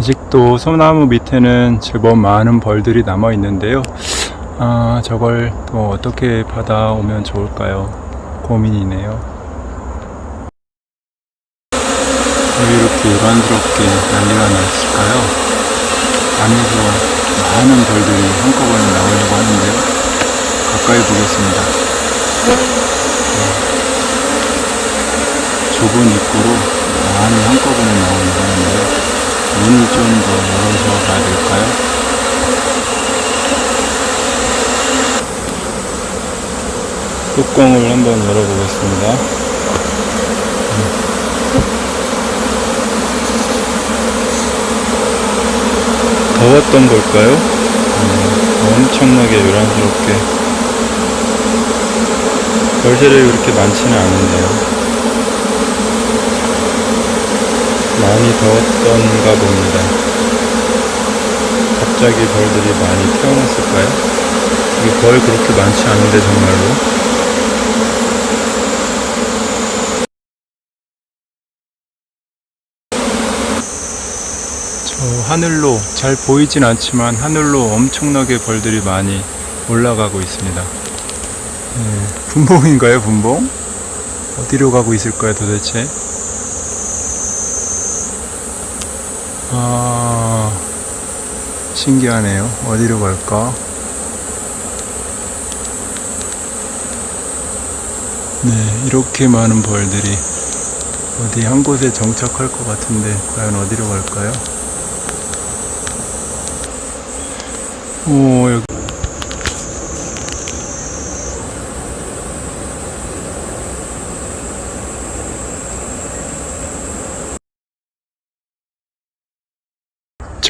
아직도 소나무 밑에는 제법 많은 벌들이 남아 있는데요. 아, 저걸 또 어떻게 받아오면 좋을까요? 고민이네요. 왜 이렇게 일관스럽게 난리가 났을까요? 안에서 많은 벌들이 한꺼번에 나오려고 하는데요. 가까이 보겠습니다. 네. 좁은 입구로 많이 한꺼번에 나오려고 하는데요. 문을 좀더 열어서 가야 될까요? 뚜껑을 한번 열어보겠습니다. 더웠던 걸까요? 음, 엄청나게 요란스럽게 벌새를 그렇게 많지는 않은데요. 많이 더웠던가 봅니다. 갑자기 벌들이 많이 태어났을까요? 이게 벌 그렇게 많지 않은데 정말로. 저 하늘로 잘 보이진 않지만 하늘로 엄청나게 벌들이 많이 올라가고 있습니다. 예, 분봉인가요, 분봉? 어디로 가고 있을까요, 도대체? 아, 신기하네요. 어디로 갈까? 네, 이렇게 많은 벌들이 어디 한 곳에 정착할 것 같은데 과연 어디로 갈까요? 오, 여기.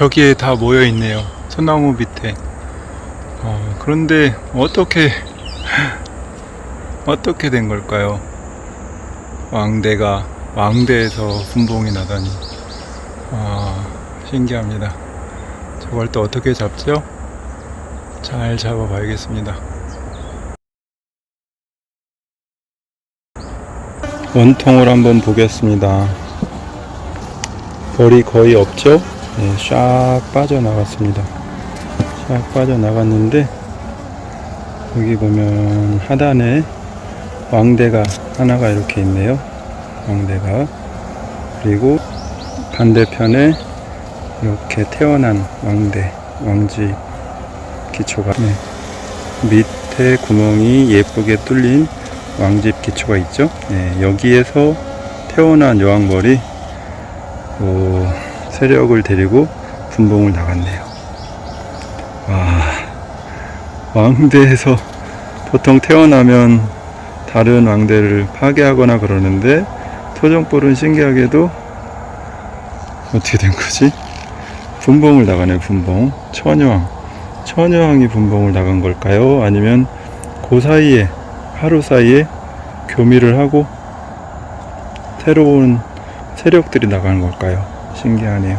저기에 다 모여 있네요. 소나무 밑에. 어, 그런데 어떻게 어떻게 된 걸까요? 왕대가 왕대에서 분봉이 나다니. 아, 신기합니다. 저걸 또 어떻게 잡죠? 잘 잡아봐야겠습니다. 원통을 한번 보겠습니다. 벌이 거의 없죠? 네, 샥 빠져나갔습니다. 샥 빠져나갔는데, 여기 보면 하단에 왕대가 하나가 이렇게 있네요. 왕대가. 그리고 반대편에 이렇게 태어난 왕대, 왕지 기초가 네. 밑에 구멍이 예쁘게 뚫린 왕집 기초가 있죠. 네, 여기에서 태어난 여왕벌이 어, 세력을 데리고 분봉을 나갔네요. 와, 왕대에서 보통 태어나면 다른 왕대를 파괴하거나 그러는데 토종벌은 신기하게도 어떻게 된 거지? 분봉을 나가네 분봉 처녀왕 처녀왕이 분봉을 나간 걸까요? 아니면 그 사이에 하루 사이에 교미를 하고 새로운 세력들이 나가는 걸까요? 신기하네요.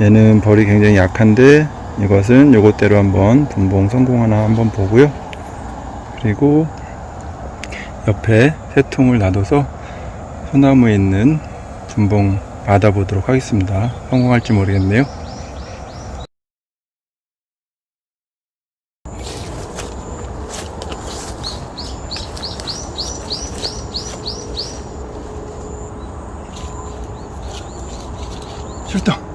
얘는 벌이 굉장히 약한데 이것은 요것대로 한번 분봉 성공하나 한번 보고요. 그리고 옆에 새 통을 놔둬서 소나무에 있는 분봉 받아보도록 하겠습니다. 성공할지 모르겠네요. 출동!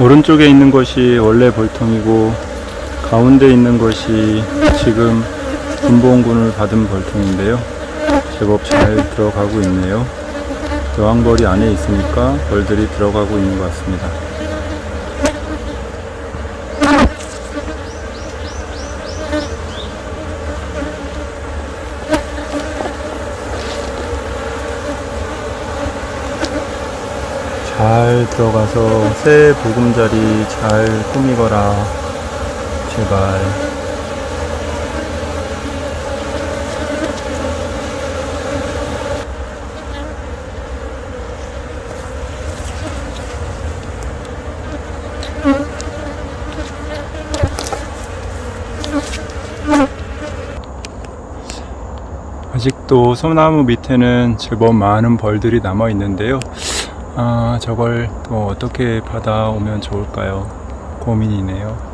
오른쪽에 있는 것이 원래 벌통이고 가운데 있는 것이 지금 군보험군을 받은 벌통인데요. 제법 잘 들어가고 있네요. 여왕벌이 안에 있으니까 벌들이 들어가고 있는 것 같습니다. 잘 들어가서 새 보금자리 잘 꾸미거라. 제발. 아직도 소나무 밑에는 제법 많은 벌들이 남아 있는데요. 아, 저걸 또 어떻게 받아오면 좋을까요? 고민이네요.